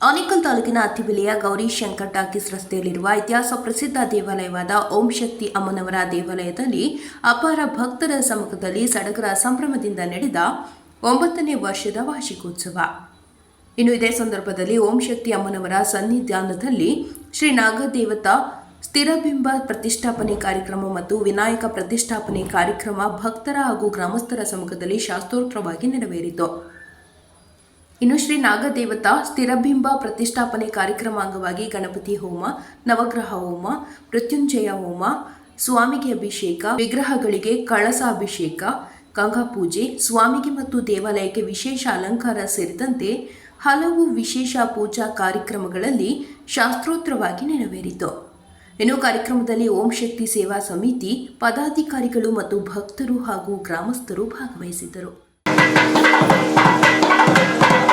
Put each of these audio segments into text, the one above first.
ಆನೇಕಲ್ ತಾಲೂಕಿನ ಅತ್ತಿಬೆಲೆಯ ಗೌರಿ ಶಂಕರ್ ಟಾಕೀಸ್ ರಸ್ತೆಯಲ್ಲಿರುವ ಇತಿಹಾಸ ಪ್ರಸಿದ್ಧ ದೇವಾಲಯವಾದ ಓಂ ಶಕ್ತಿ ಅಮ್ಮನವರ ದೇವಾಲಯದಲ್ಲಿ ಅಪಾರ ಭಕ್ತರ ಸಮ್ಮುಖದಲ್ಲಿ ಸಡಗರ ಸಂಭ್ರಮದಿಂದ ನಡೆದ ಒಂಬತ್ತನೇ ವರ್ಷದ ವಾರ್ಷಿಕೋತ್ಸವ. ಇನ್ನು ಇದೇ ಸಂದರ್ಭದಲ್ಲಿ ಓಂ ಶಕ್ತಿ ಅಮ್ಮನವರ ಸನ್ನಿಧಾನದಲ್ಲಿ ಶ್ರೀ ನಾಗದೇವತಾ ಸ್ಥಿರಬಿಂಬ ಪ್ರತಿಷ್ಠಾಪನೆ ಕಾರ್ಯಕ್ರಮ ಮತ್ತು ವಿನಾಯಕ ಪ್ರತಿಷ್ಠಾಪನೆ ಕಾರ್ಯಕ್ರಮ ಭಕ್ತರ ಹಾಗೂ ಗ್ರಾಮಸ್ಥರ ಸಮ್ಮುಖದಲ್ಲಿ ಶಾಸ್ತ್ರೋಕ್ತವಾಗಿ ನೆರವೇರಿತು. ಇನ್ನು ಶ್ರೀ ನಾಗದೇವತಾ ಸ್ಥಿರಬಿಂಬ ಪ್ರತಿಷ್ಠಾಪನೆ ಕಾರ್ಯಕ್ರಮ ಅಂಗವಾಗಿ ಗಣಪತಿ ಹೋಮ, ನವಗ್ರಹ ಹೋಮ, ಮೃತ್ಯುಂಜಯ ಹೋಮ, ಸ್ವಾಮಿಗೆ ಅಭಿಷೇಕ, ವಿಗ್ರಹಗಳಿಗೆ ಕಳಸಾಭಿಷೇಕ ಗಂಗಾ ಪೂಜೆ, ಸ್ವಾಮಿಗೆ ಮತ್ತು ದೇವಾಲಯಕ್ಕೆ ವಿಶೇಷ ಅಲಂಕಾರ ಸೇರಿದಂತೆ ಹಲವು ವಿಶೇಷ ಪೂಜಾ ಕಾರ್ಯಕ್ರಮಗಳಲ್ಲಿ ಶಾಸ್ತ್ರೋತ್ರವಾಗಿ ನೆರವೇರಿತು. ಇನ್ನು ಕಾರ್ಯಕ್ರಮದಲ್ಲಿ ಓಂ ಶಕ್ತಿ ಸೇವಾ ಸಮಿತಿ, ಪದಾಧಿಕಾರಿಗಳು ಮತ್ತು ಭಕ್ತರು ಹಾಗೂ ಗ್ರಾಮಸ್ಥರು ಭಾಗವಹಿಸಿದ್ದರು.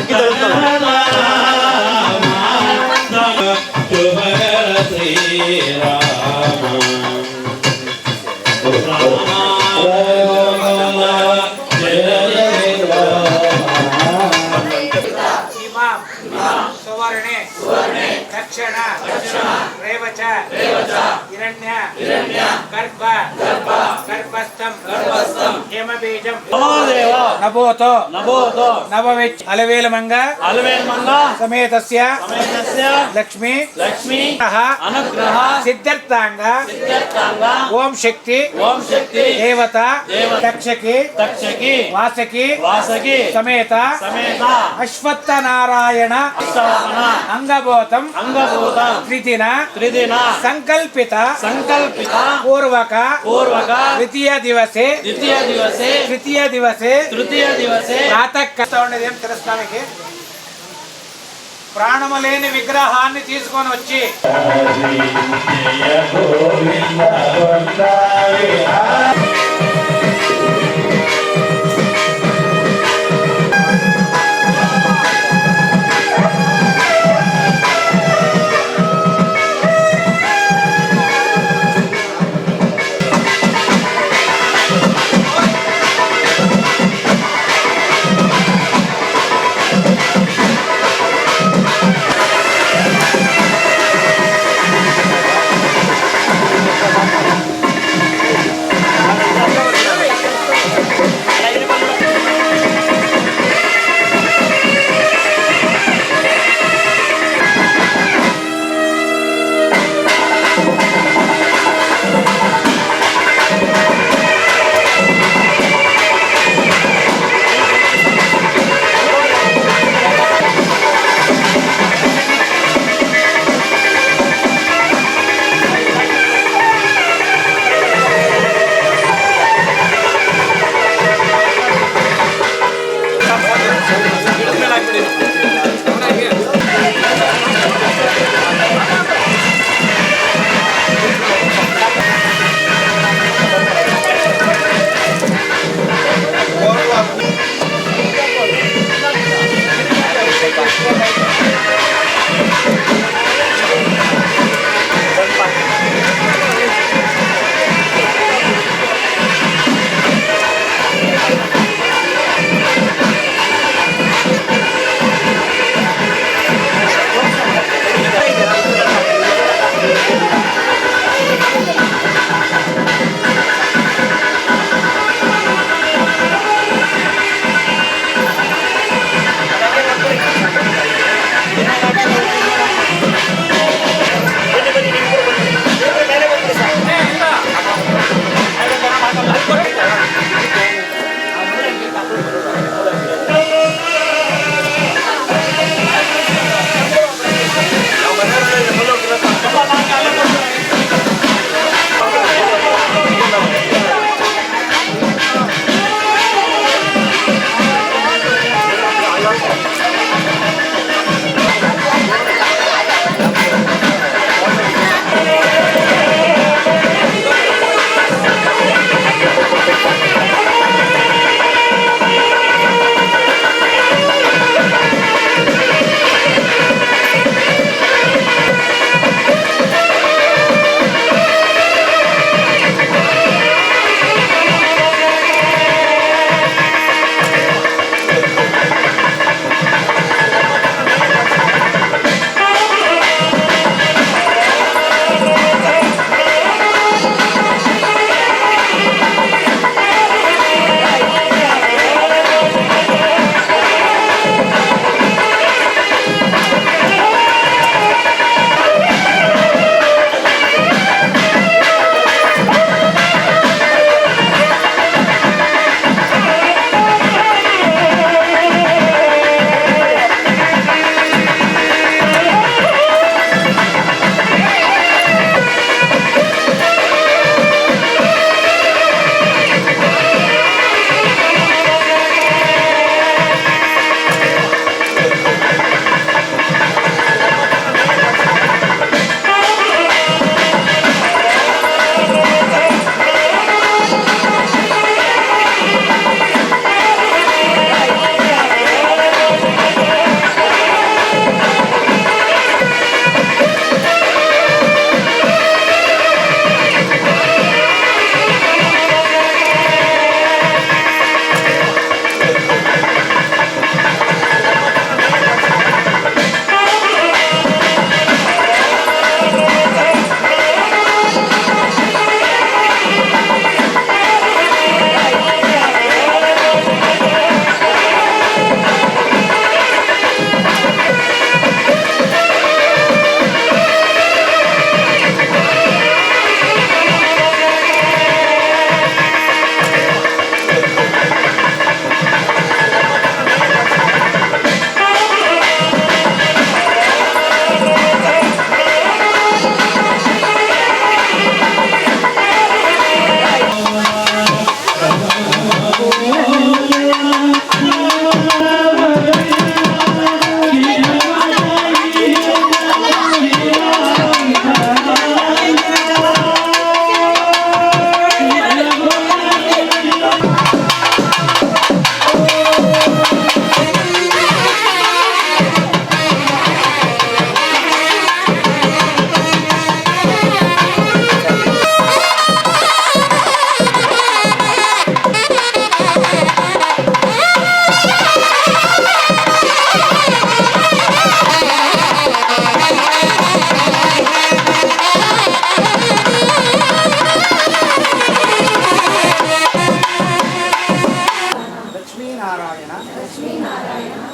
안 기다렸다. దేవచ. హిరణ్య. గర్భ. గర్భస్థం. హేమబీజం. నభోతో. నభోతో. నభవిచ్ అలవేలమంగ. అలవేలమంగ. సమేతస్య. సమేతస్య. లక్ష్మి. లక్ష్మి. అనుగ్రహ. అంగభూతం అంగభూతం త్రిదిన. త్రిదిన. సంకల్పిత సంకల్పిత పూర్వక పూర్వక ద్వితీయ దివసే ద్వితీయ దివసే తృతీయ దివసే తృతీయ దివసే. ప్రాతః ఉండేది ఏం తెలుస్తానికి ప్రాణము లేని విగ్రహాన్ని తీసుకొని వచ్చి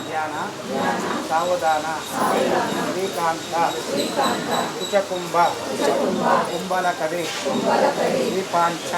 ಧ್ಯಾನ ಸಾವಧಾನ ಶ್ರೀಕಾಂತ ಕುಚಕುಂಭ ಕುಂಬಲಕವಿ ದೀಪಾಂಚ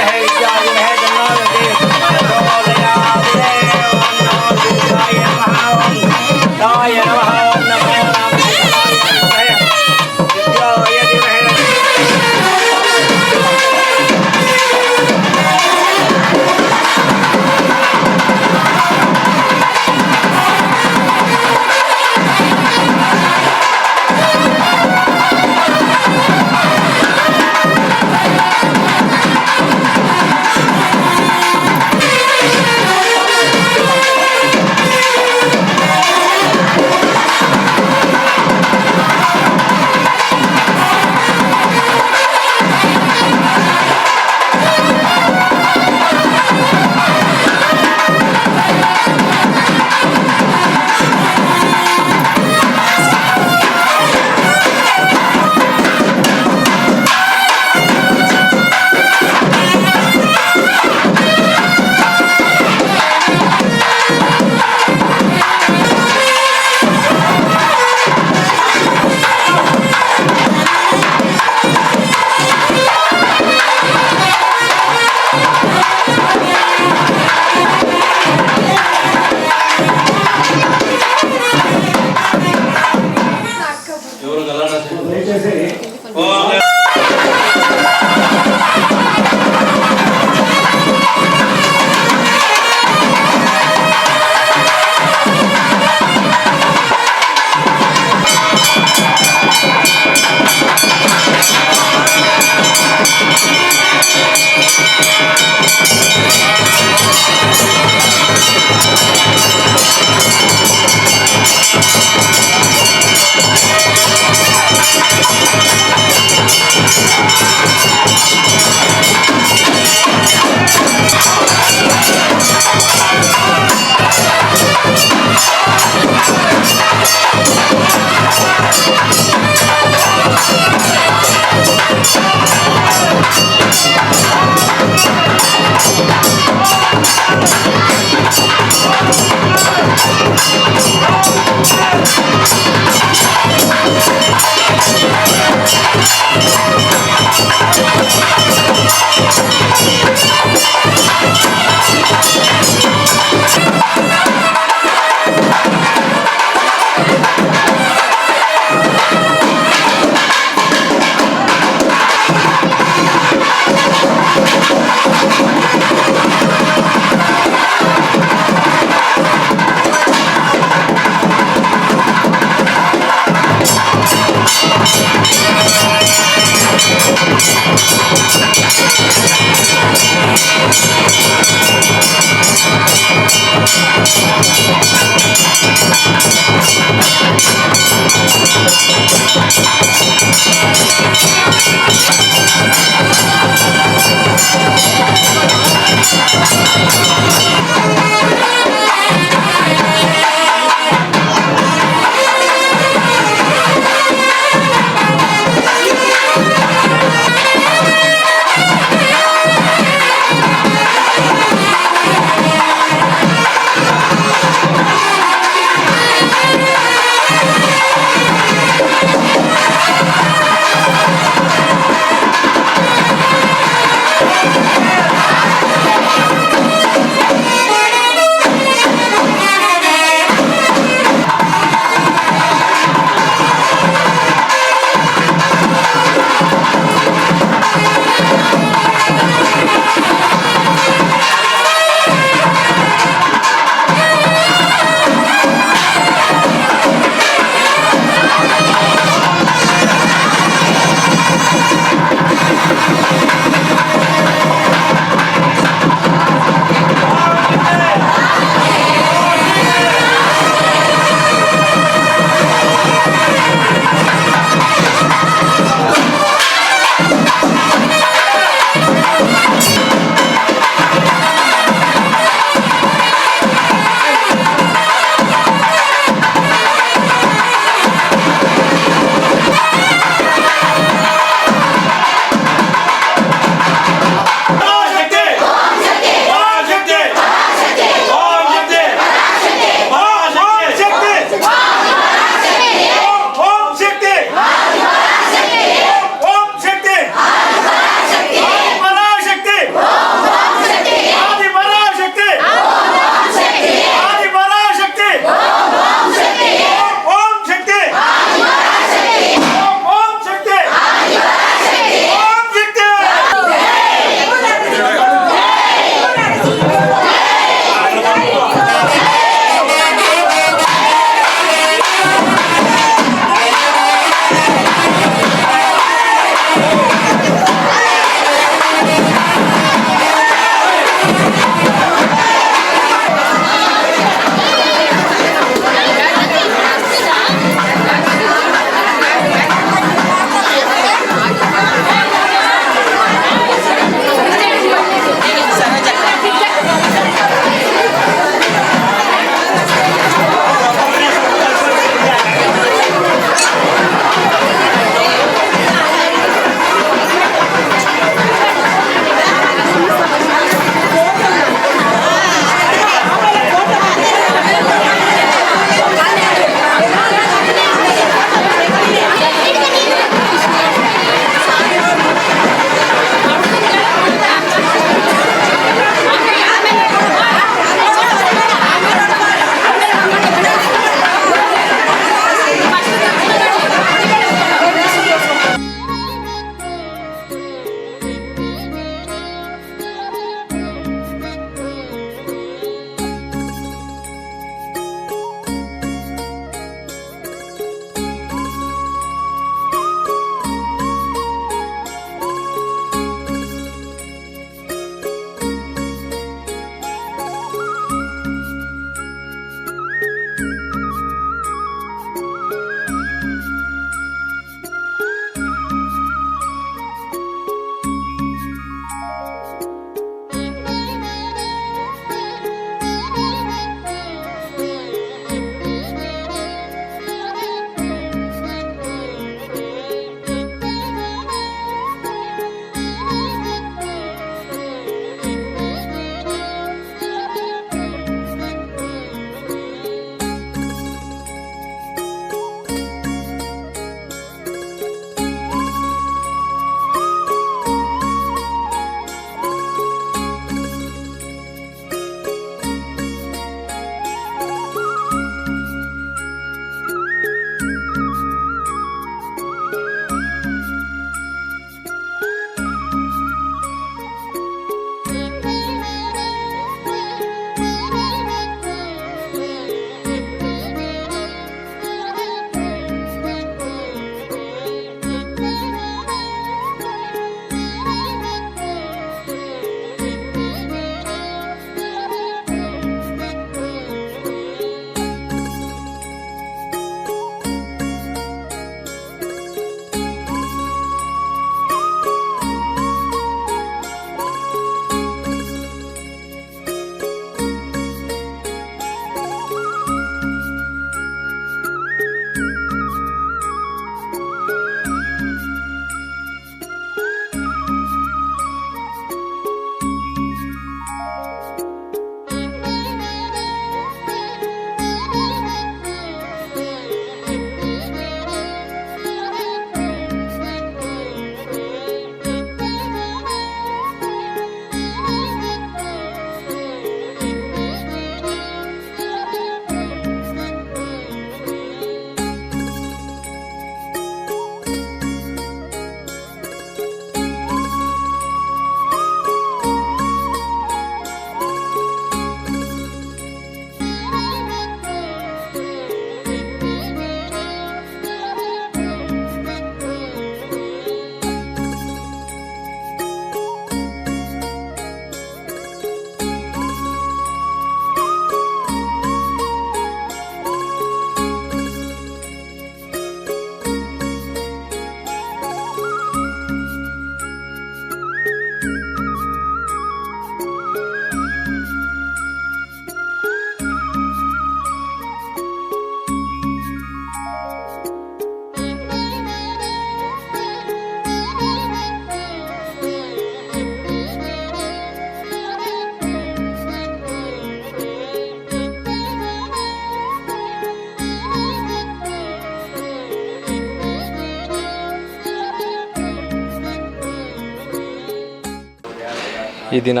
ಈ ದಿನ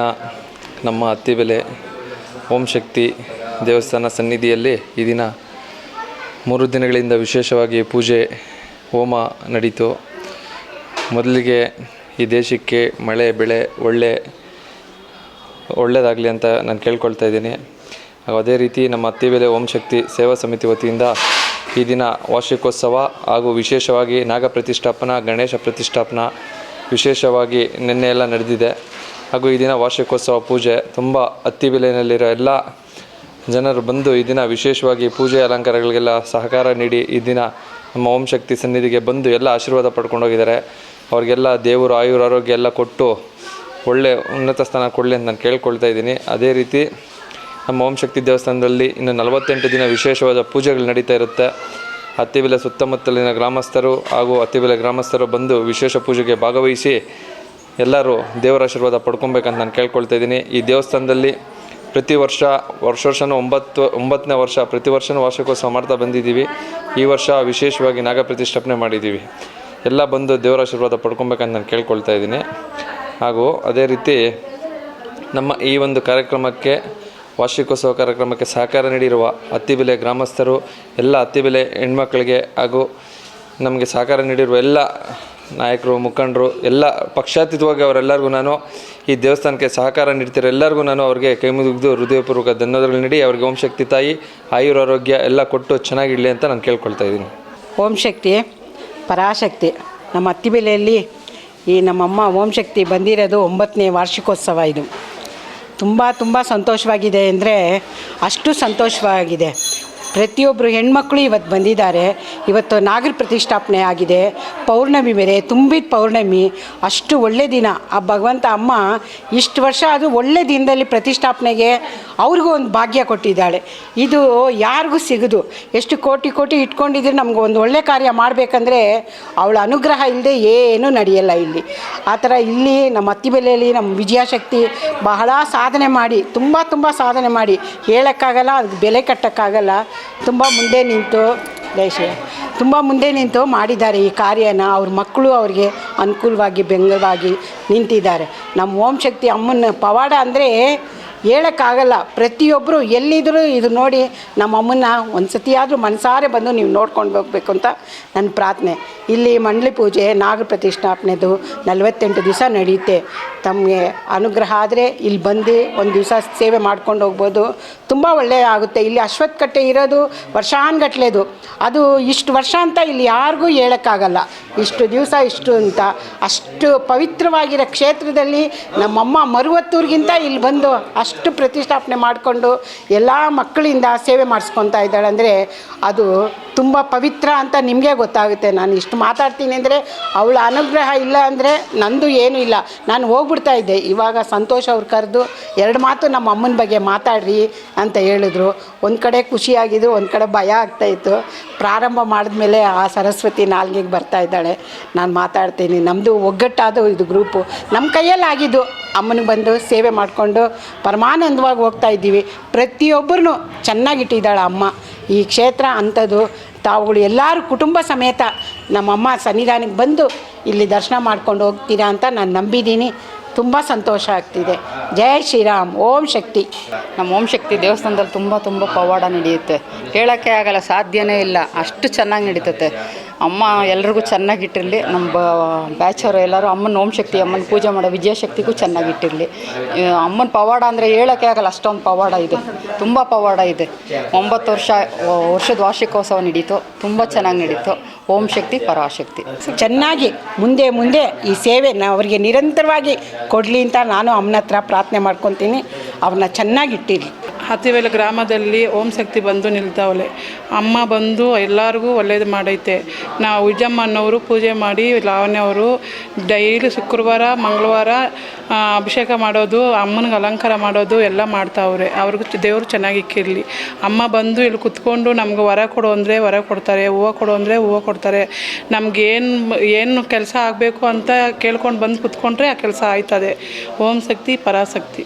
ನಮ್ಮ ಅತ್ತಿಬೆಲೆ ಓಂ ಶಕ್ತಿ ದೇವಸ್ಥಾನ ಸನ್ನಿಧಿಯಲ್ಲಿ ಈ ದಿನ ಮೂರು ದಿನಗಳಿಂದ ವಿಶೇಷವಾಗಿ ಪೂಜೆ, ಹೋಮ ನಡೀತು. ಮೊದಲಿಗೆ ಈ ದೇಶಕ್ಕೆ ಮಳೆ, ಬೆಳೆ ಒಳ್ಳೆ ಒಳ್ಳೆಯದಾಗಲಿ ಅಂತ ನಾನು ಕೇಳ್ಕೊಳ್ತಾ ಇದ್ದೀನಿ. ಅದೇ ರೀತಿ ನಮ್ಮ ಅತ್ತಿಬೆಲೆ ಓಂ ಶಕ್ತಿ ಸೇವಾ ಸಮಿತಿ ವತಿಯಿಂದ ಈ ದಿನ ವಾರ್ಷಿಕೋತ್ಸವ ಹಾಗೂ ವಿಶೇಷವಾಗಿ ನಾಗ ಪ್ರತಿಷ್ಠಾಪನಾ, ಗಣೇಶ ಪ್ರತಿಷ್ಠಾಪನಾ ವಿಶೇಷವಾಗಿ ನಿನ್ನೆ ಎಲ್ಲ ನಡೆದಿದೆ. ಹಾಗೂ ಈ ದಿನ ವಾರ್ಷಿಕೋತ್ಸವ ಪೂಜೆ ತುಂಬ ಅತ್ತಿಬೆಲೆನಲ್ಲಿರೋ ಎಲ್ಲ ಜನರು ಬಂದು ಈ ದಿನ ವಿಶೇಷವಾಗಿ ಪೂಜೆ ಅಲಂಕಾರಗಳಿಗೆಲ್ಲ ಸಹಕಾರ ನೀಡಿ ಈ ದಿನ ನಮ್ಮ ಓಂ ಶಕ್ತಿ ಸನ್ನಿಧಿಗೆ ಬಂದು ಎಲ್ಲ ಆಶೀರ್ವಾದ ಪಡ್ಕೊಂಡೋಗಿದ್ದಾರೆ ಅವ್ರಿಗೆಲ್ಲ ದೇವರು ಆಯುರ ಆರೋಗ್ಯ ಎಲ್ಲ ಕೊಟ್ಟು ಒಳ್ಳೆ ಉನ್ನತ ಸ್ಥಾನ ಕೊಡಲಿ ಅಂತ ನಾನು ಕೇಳ್ಕೊಳ್ತಾ ಇದ್ದೀನಿ. ಅದೇ ರೀತಿ ನಮ್ಮ ಓಂ ಶಕ್ತಿ ದೇವಸ್ಥಾನದಲ್ಲಿ ಇನ್ನು ನಲವತ್ತೆಂಟು ದಿನ ವಿಶೇಷವಾದ ಪೂಜೆಗಳು ನಡೀತಾ ಇರುತ್ತೆ. ಹತ್ತಿಬೆಲೆ ಸುತ್ತಮುತ್ತಲಿನ ಗ್ರಾಮಸ್ಥರು ಹಾಗೂ ಹತ್ತಿಬೆಲೆ ಗ್ರಾಮಸ್ಥರು ಬಂದು ವಿಶೇಷ ಪೂಜೆಗೆ ಭಾಗವಹಿಸಿ ಎಲ್ಲರೂ ದೇವರ ಆಶೀರ್ವಾದ ಪಡ್ಕೊಬೇಕಂತ ನಾನು ಕೇಳ್ಕೊಳ್ತಾ ಇದ್ದೀನಿ. ಈ ದೇವಸ್ಥಾನದಲ್ಲಿ ಪ್ರತಿ ವರ್ಷ ವರ್ಷ ವರ್ಷನೂ ಒಂಬತ್ತು, ಒಂಬತ್ತನೇ ವರ್ಷ ಪ್ರತಿ ವರ್ಷವೂ ವಾರ್ಷಿಕೋತ್ಸವ ಮಾಡ್ತಾ ಬಂದಿದ್ದೀವಿ. ಈ ವರ್ಷ ವಿಶೇಷವಾಗಿ ನಾಗ ಪ್ರತಿಷ್ಠಾಪನೆ ಮಾಡಿದ್ದೀವಿ. ಎಲ್ಲ ಬಂದು ದೇವರ ಆಶೀರ್ವಾದ ಪಡ್ಕೊಬೇಕಂತ ನಾನು ಕೇಳ್ಕೊಳ್ತಾ ಇದ್ದೀನಿ. ಹಾಗೂ ಅದೇ ರೀತಿ ನಮ್ಮ ಈ ಒಂದು ಕಾರ್ಯಕ್ರಮಕ್ಕೆ, ವಾರ್ಷಿಕೋತ್ಸವ ಕಾರ್ಯಕ್ರಮಕ್ಕೆ ಸಹಕಾರ ನೀಡಿರುವ ಅತ್ತಿಬೆಲೆ ಗ್ರಾಮಸ್ಥರು, ಎಲ್ಲ ಅತ್ತಿಬೆಲೆ ಹೆಣ್ಮಕ್ಳಿಗೆ ಹಾಗೂ ನಮಗೆ ಸಹಕಾರ ನೀಡಿರುವ ಎಲ್ಲ ನಾಯಕರು, ಮುಖಂಡರು, ಎಲ್ಲ ಪಕ್ಷಾತೀತವಾಗಿ ಅವರೆಲ್ಲರಿಗೂ ನಾನು ಈ ದೇವಸ್ಥಾನಕ್ಕೆ ಸಹಕಾರ ನೀಡ್ತಿರೋ ಎಲ್ಲರಿಗೂ ನಾನು ಅವರಿಗೆ ಕೈ ಮುಗಿದು ಹೃದಯಪೂರ್ವಕ ಧನ್ಯವಾದಗಳು ನೀಡಿ, ಅವ್ರಿಗೆ ಓಂ ಶಕ್ತಿ ತಾಯಿ, ಆಯುರ್ ಆರೋಗ್ಯ ಎಲ್ಲ ಕೊಟ್ಟು ಚೆನ್ನಾಗಿಡಲಿ ಅಂತ ನಾನು ಕೇಳ್ಕೊಳ್ತಾ ಇದ್ದೀನಿ. ಓಂ ಶಕ್ತಿ, ಪರಾಶಕ್ತಿ. ನಮ್ಮ ಅತ್ತಿಬೆಲೆಯಲ್ಲಿ ಈ ನಮ್ಮಮ್ಮ ಓಂ ಶಕ್ತಿ ಬಂದಿರೋದು ಒಂಬತ್ತನೇ ವಾರ್ಷಿಕೋತ್ಸವ ಇದು. ತುಂಬ ತುಂಬ ಸಂತೋಷವಾಗಿದೆ ಅಂದರೆ ಅಷ್ಟು ಸಂತೋಷವಾಗಿದೆ. ಪ್ರತಿಯೊಬ್ಬರು ಹೆಣ್ಮಕ್ಳು ಇವತ್ತು ಬಂದಿದ್ದಾರೆ. ಇವತ್ತು ನಾಗರ ಪ್ರತಿಷ್ಠಾಪನೆ ಆಗಿದೆ. ಪೌರ್ಣಮಿ ಬೇರೆ ತುಂಬಿದ ಪೌರ್ಣಮಿ, ಅಷ್ಟು ಒಳ್ಳೆ ದಿನ. ಆ ಭಗವಂತ ಅಮ್ಮ ಇಷ್ಟು ವರ್ಷ ಅದು ಒಳ್ಳೆ ದಿನದಲ್ಲಿ ಪ್ರತಿಷ್ಠಾಪನೆಗೆ ಅವ್ರಿಗೂ ಒಂದು ಭಾಗ್ಯ ಕೊಟ್ಟಿದ್ದಾಳೆ. ಇದು ಯಾರಿಗೂ ಸಿಗದು. ಎಷ್ಟು ಕೋಟಿ ಕೋಟಿ ಇಟ್ಕೊಂಡಿದ್ರೆ ನಮ್ಗೆ ಒಂದು ಒಳ್ಳೆ ಕಾರ್ಯ ಮಾಡಬೇಕಂದ್ರೆ ಅವಳ ಅನುಗ್ರಹ ಇಲ್ಲದೆ ಏನೂ ನಡೆಯಲ್ಲ ಇಲ್ಲಿ. ಆ ಥರ ಇಲ್ಲಿ ನಮ್ಮ ಅತ್ತಿಬೆಲೆಯಲ್ಲಿ ನಮ್ಮ ವಿಜಯಶಕ್ತಿ ಬಹಳ ಸಾಧನೆ ಮಾಡಿ, ತುಂಬ ತುಂಬ ಸಾಧನೆ ಮಾಡಿ ಹೇಳೋಕ್ಕಾಗಲ್ಲ, ಅದಕ್ಕೆ ಬೆಲೆ ಕಟ್ಟೋಕ್ಕಾಗಲ್ಲ. ತುಂಬ ಮುಂದೆ ನಿಂತು ದೇಶ ತುಂಬ ಮುಂದೆ ನಿಂತು ಮಾಡಿದ್ದಾರೆ ಈ ಕಾರ್ಯನ. ಅವ್ರ ಮಕ್ಕಳು ಅವ್ರಿಗೆ ಅನುಕೂಲವಾಗಿ ಬೆಂಗಳವಾಗಿ ನಿಂತಿದ್ದಾರೆ. ನಮ್ಮ ಓಂ ಶಕ್ತಿ ಅಮ್ಮನ ಪವಾಡ ಅಂದರೆ ಹೇಳೋಕ್ಕಾಗಲ್ಲ. ಪ್ರತಿಯೊಬ್ಬರು ಎಲ್ಲಿದ್ದರೂ ಇದು ನೋಡಿ ನಮ್ಮ ಅಮ್ಮನ್ನ ಒಂದು ಸತಿ ಮನಸಾರೆ ಬಂದು ನೀವು ನೋಡ್ಕೊಂಡು ಹೋಗಬೇಕು ಅಂತ ನನ್ನ ಪ್ರಾರ್ಥನೆ. ಇಲ್ಲಿ ಮಂಡಳಿ ಪೂಜೆ ನಾಗರ ಪ್ರತಿಷ್ಠಾಪನೆದು ನಲವತ್ತೆಂಟು ದಿವಸ ನಡೆಯುತ್ತೆ. ತಮಗೆ ಅನುಗ್ರಹ ಆದರೆ ಇಲ್ಲಿ ಬಂದು ಒಂದು ದಿವಸ ಸೇವೆ ಮಾಡ್ಕೊಂಡು ಹೋಗ್ಬೋದು. ತುಂಬ ಒಳ್ಳೆಯ ಆಗುತ್ತೆ. ಇಲ್ಲಿ ಅಶ್ವತ್ಥ ಕಟ್ಟೆ ಇರೋದು ವರ್ಷಾನ್ಗಟ್ಲೆದು. ಅದು ಇಷ್ಟು ವರ್ಷ ಅಂತ ಇಲ್ಲಿ ಯಾರಿಗೂ ಹೇಳೋಕ್ಕಾಗಲ್ಲ. ಇಷ್ಟು ದಿವಸ ಇಷ್ಟು ಅಂತ. ಅಷ್ಟು ಪವಿತ್ರವಾಗಿರೋ ಕ್ಷೇತ್ರದಲ್ಲಿ ನಮ್ಮಮ್ಮ ಮರುವತ್ತೂರಿಗಿಂತ ಇಲ್ಲಿ ಬಂದು ಅಷ್ಟು ಪ್ರತಿಷ್ಠಾಪನೆ ಮಾಡಿಕೊಂಡು ಎಲ್ಲ ಮಕ್ಕಳಿಂದ ಸೇವೆ ಮಾಡಿಸ್ಕೊತಾ ಇದ್ದಾಳೆ ಅಂದರೆ ಅದು ತುಂಬ ಪವಿತ್ರ ಅಂತ ನಿಮಗೆ ಗೊತ್ತಾಗುತ್ತೆ. ನಾನು ಇಷ್ಟು ಮಾತಾಡ್ತೀನಿ ಅಂದರೆ ಅವಳ ಅನುಗ್ರಹ ಇಲ್ಲ ಅಂದರೆ ನಂದು ಏನೂ ಇಲ್ಲ. ನಾನು ಹೋಗ್ಬಿಡ್ತಾ ಇದ್ದೆ. ಇವಾಗ ಸಂತೋಷ ಅವ್ರು ಕರೆದು ಎರಡು ಮಾತು ನಮ್ಮ ಅಮ್ಮನ ಬಗ್ಗೆ ಮಾತಾಡ್ರಿ ಅಂತ ಹೇಳಿದ್ರು. ಒಂದು ಕಡೆ ಖುಷಿಯಾಗಿದ್ದು, ಒಂದು ಕಡೆ ಭಯ ಆಗ್ತಾಯಿತ್ತು ಪ್ರಾರಂಭ ಮಾಡಿದ್ಮೇಲೆ ಆ ಸರಸ್ವತಿ ನಾಲ್ಗೆಗೆ ಬರ್ತಾ ಇದ್ದಾಳೆ. ನಾನು ಮಾತಾಡ್ತೀನಿ. ನಮ್ಮದು ಒಗ್ಗಟ್ಟಾದ ಇದು ಗ್ರೂಪು. ನಮ್ಮ ಕೈಯಲ್ಲಿ ಆಗಿದ್ದು ಅಮ್ಮನಿಗೆ ಬಂದು ಸೇವೆ ಮಾಡಿಕೊಂಡು ಪರಮಾನಂದವಾಗಿ ಹೋಗ್ತಾ ಇದ್ದೀವಿ. ಪ್ರತಿಯೊಬ್ಬರೂ ಚೆನ್ನಾಗಿಟ್ಟಿದ್ದಾಳೆ ಅಮ್ಮ. ಈ ಕ್ಷೇತ್ರ ಅಂಥದ್ದು, ತಾವುಗಳು ಎಲ್ಲರೂ ಕುಟುಂಬ ಸಮೇತ ನಮ್ಮಮ್ಮ ಸನ್ನಿಧಾನಕ್ಕೆ ಬಂದು ಇಲ್ಲಿ ದರ್ಶನ ಮಾಡ್ಕೊಂಡು ಹೋಗ್ತೀರಾ ಅಂತ ನಾನು ನಂಬಿದ್ದೀನಿ. ತುಂಬ ಸಂತೋಷ ಆಗ್ತಿದೆ. ಜಯ ಶ್ರೀರಾಮ್. ಓಂ ಶಕ್ತಿ. ನಮ್ಮ ಓಂ ಶಕ್ತಿ ದೇವಸ್ಥಾನದಲ್ಲಿ ತುಂಬ ತುಂಬ ಪವಾಡ ನಡೆಯುತ್ತೆ. ಹೇಳೋಕ್ಕೆ ಆಗಲ್ಲ, ಸಾಧ್ಯನೇ ಇಲ್ಲ. ಅಷ್ಟು ಚೆನ್ನಾಗಿ ನಡೀತತೆ. ಅಮ್ಮ ಎಲ್ರಿಗೂ ಚೆನ್ನಾಗಿಟ್ಟಿರಲಿ ನಮ್ಮ ಬ್ಯಾಚ್ ಬ್ಯಾಚವರು ಎಲ್ಲರೂ ಅಮ್ಮನ ಓಂ ಶಕ್ತಿ, ಅಮ್ಮನ ಪೂಜೆ ಮಾಡೋ ವಿಜಯಶಕ್ತಿಗೂ ಚೆನ್ನಾಗಿಟ್ಟಿರಲಿ ಅಮ್ಮನ ಪವಾಡ ಅಂದರೆ ಹೇಳೋಕ್ಕೆ ಆಗಲ್ಲ, ಅಷ್ಟೊಂದು ಪವಾಡ ಇದೆ. ತುಂಬ ಪವಾಡ ಇದೆ. ಒಂಬತ್ತು ವರ್ಷ ವರ್ಷದ ವಾರ್ಷಿಕೋತ್ಸವ ನಡೀತು. ತುಂಬ ಚೆನ್ನಾಗಿ ನಡೀತು. ಓಂ ಶಕ್ತಿ, ಪರಾಶಕ್ತಿ. ಚೆನ್ನಾಗಿ, ಮುಂದೆ ಮುಂದೆ ಈ ಸೇವೆ ಅವರಿಗೆ ನಿರಂತರವಾಗಿ ಕೊಡಲಿ ಅಂತ ನಾನು ಅಮ್ಮನ ಹತ್ರ ಪ್ರಾರ್ಥನೆ ಮಾಡ್ಕೊತೀನಿ. ಅವ್ರನ್ನ ಚೆನ್ನಾಗಿಟ್ಟಿರಲಿ ಹತ್ತಿವೆಲೆ ಗ್ರಾಮದಲ್ಲಿ ಓಂ ಶಕ್ತಿ ಬಂದು ನಿಲ್ತಾವಲೆ ಅಮ್ಮ ಬಂದು ಎಲ್ಲರಿಗೂ ಒಳ್ಳೇದು ಮಾಡೈತೆ. ನಾವು ವಿಜಯಮ್ಮನವರು ಪೂಜೆ ಮಾಡಿ ಲಾವಣ್ಯ ಅವರು ಡೈಲಿ ಶುಕ್ರವಾರ, ಮಂಗಳವಾರ ಅಭಿಷೇಕ ಮಾಡೋದು, ಅಮ್ಮನಿಗೆ ಅಲಂಕಾರ ಮಾಡೋದು ಎಲ್ಲ ಮಾಡ್ತಾವ್ರೆ. ಅವ್ರಿಗೂ ದೇವರು ಚೆನ್ನಾಗಿ ಇಕ್ಕಿರಲಿ. ಅಮ್ಮ ಬಂದು ಇಲ್ಲಿ ಕುತ್ಕೊಂಡು ನಮ್ಗೆ ವರ ಕೊಡು ಅಂದರೆ ವರ ಕೊಡ್ತಾರೆ, ಹೂವು ಕೊಡು ಅಂದರೆ ಹೂವು ಕೊಡ್ತಾರೆ. ನಮ್ಗೆ ಏನು ಏನು ಕೆಲಸ ಆಗಬೇಕು ಅಂತ ಕೇಳ್ಕೊಂಡು ಬಂದು ಕುತ್ಕೊಂಡ್ರೆ ಆ ಕೆಲಸ ಆಯ್ತದೆ. ಓಂ ಶಕ್ತಿ, ಪರಾಶಕ್ತಿ.